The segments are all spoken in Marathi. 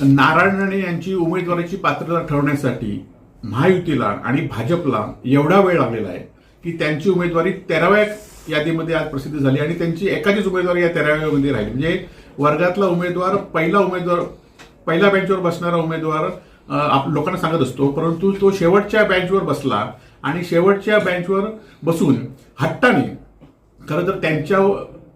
नारायण राणे यांची उमेदवाराची पात्रता ठरवण्यासाठी महायुतीला आणि भाजपला एवढा वेळ लागलेला आहे की त्यांची उमेदवारी तेराव्या यादीमध्ये आज प्रसिद्ध झाली आणि त्यांची एकाचीच उमेदवारी या तेराव्यामध्ये राहिली. म्हणजे वर्गातला उमेदवार पहिला उमेदवार पहिल्या बेंचवर बसणारा उमेदवार आप- लोकांना सांगत असतो परंतु तो शेवटच्या बेंचवर बसला आणि शेवटच्या बेंचवर बसून हट्टाने खरं तर त्यांच्या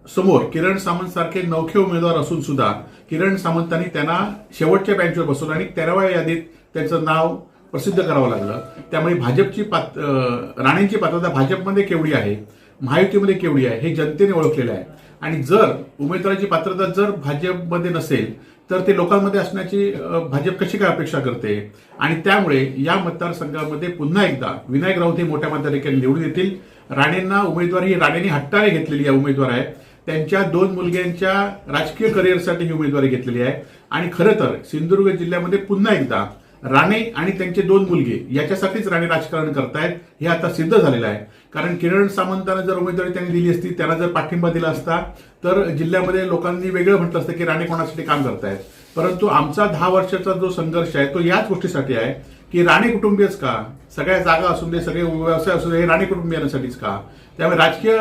समोर किरण सामंत सारखे नवखे उमेदवार असून सुद्धा किरण सामंतांनी त्यांना शेवटच्या बेंचवर बसवलं आणि तेराव्या यादीत त्यांचं नाव प्रसिद्ध करावं लागलं. त्यामुळे भाजपची पात राणेंची पात्रता भाजपमध्ये केवढी आहे महायुतीमध्ये केवढी आहे हे जनतेने ओळखलेलं आहे. आणि जर उमेदवाराची पात्रता जर भाजपमध्ये नसेल तर ते लोकांमध्ये असण्याची भाजप कशी काय अपेक्षा करते? आणि त्यामुळे या मतदारसंघामध्ये पुन्हा एकदा विनायक राऊत हे मोठ्या मताधिक्याने निवडून येतील. राणेंना उमेदवारी ही राणेंनी हट्टाने घेतलेली आहे उमेदवार आहे त्यांच्या दोन मुलग्यांच्या राजकीय करिअरसाठी ही उमेदवारी घेतलेली आहे. आणि खरं तर सिंधुदुर्ग जिल्ह्यामध्ये पुन्हा एकदा राणे आणि त्यांचे दोन मुलगे याच्यासाठीच राणे राजकारण करतायत हे आता सिद्ध झालेलं आहे. कारण किरण सामंतांना जर उमेदवारी त्यांनी दिली असती त्यांना जर पाठिंबा दिला असता तर जिल्ह्यामध्ये लोकांनी वेगळं म्हटलं असतं की राणे कोणासाठी काम करतायत. परंतु आमचा दहा वर्षाचा जो संघर्ष आहे तो याच गोष्टीसाठी आहे की राणे कुटुंबीयच का? सगळ्या जागा असून दे सगळे व्यवसाय असू दे हे राणे कुटुंबियांसाठीच का? त्यामुळे राजकीय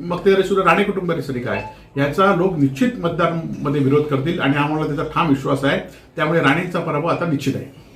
मक्तेदारी सुद्धा राणे कुटुंबियांसाठी काय याचा लोक निश्चित मतदारांमध्ये विरोध करतील आणि आम्हाला त्याचा ठाम विश्वास आहे. त्यामुळे राणेंचा पराभव आता निश्चित आहे.